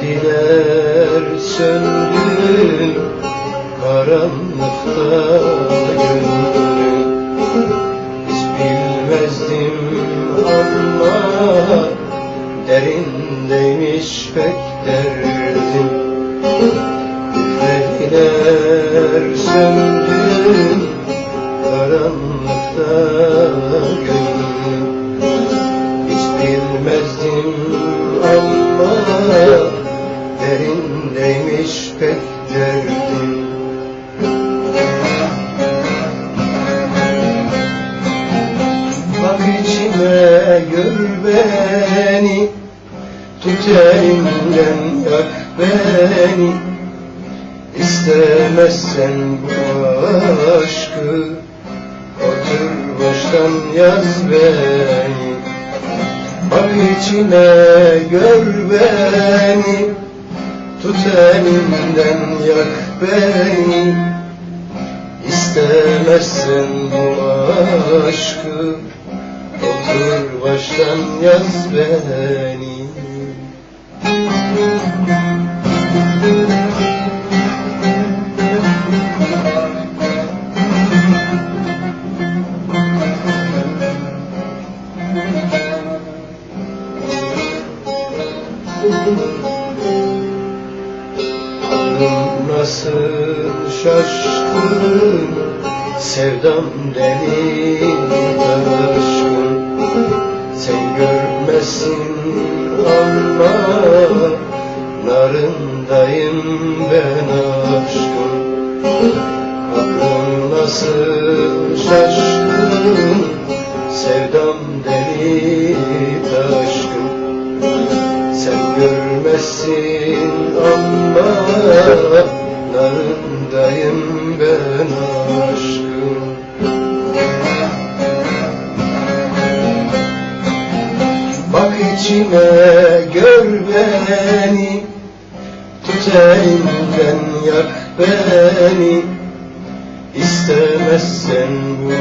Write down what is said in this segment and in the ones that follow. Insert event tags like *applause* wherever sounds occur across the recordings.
Dediler söndün karanlıkta gönlüm. Hiç bilmezdim ama derindeymiş pek derdim. Dediler söndün pek derdim Bak içime gör beni Tut elimden yak beni. İstemezsen bu aşkı Otur baştan yaz beni. Bak içine gör beni Tut elimden yak beni. İstemezsen bu aşkı. Otur baştan yaz beni *laughs* Aklım nasıl şaşkın Sevdam deli aşkın. Sen görmesin ama Narındayım ben aşkın. Aklım nasıl şaşkın Sevdam deli aşkın. Sen görmezsin ama narındayım ben aşkım. Bak içime gör beni. Tut elimden yak beni. İstemezsen bu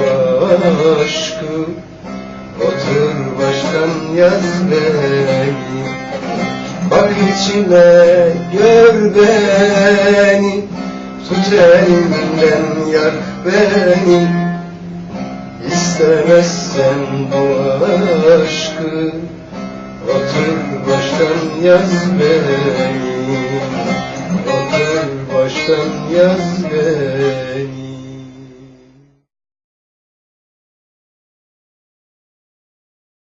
aşkı. Otur baştan yaz beni Bak içime gör beni. Tut elimden yak beni. İstemezsen bu aşkı Otur baştan yaz beni. Otur baştan yaz beni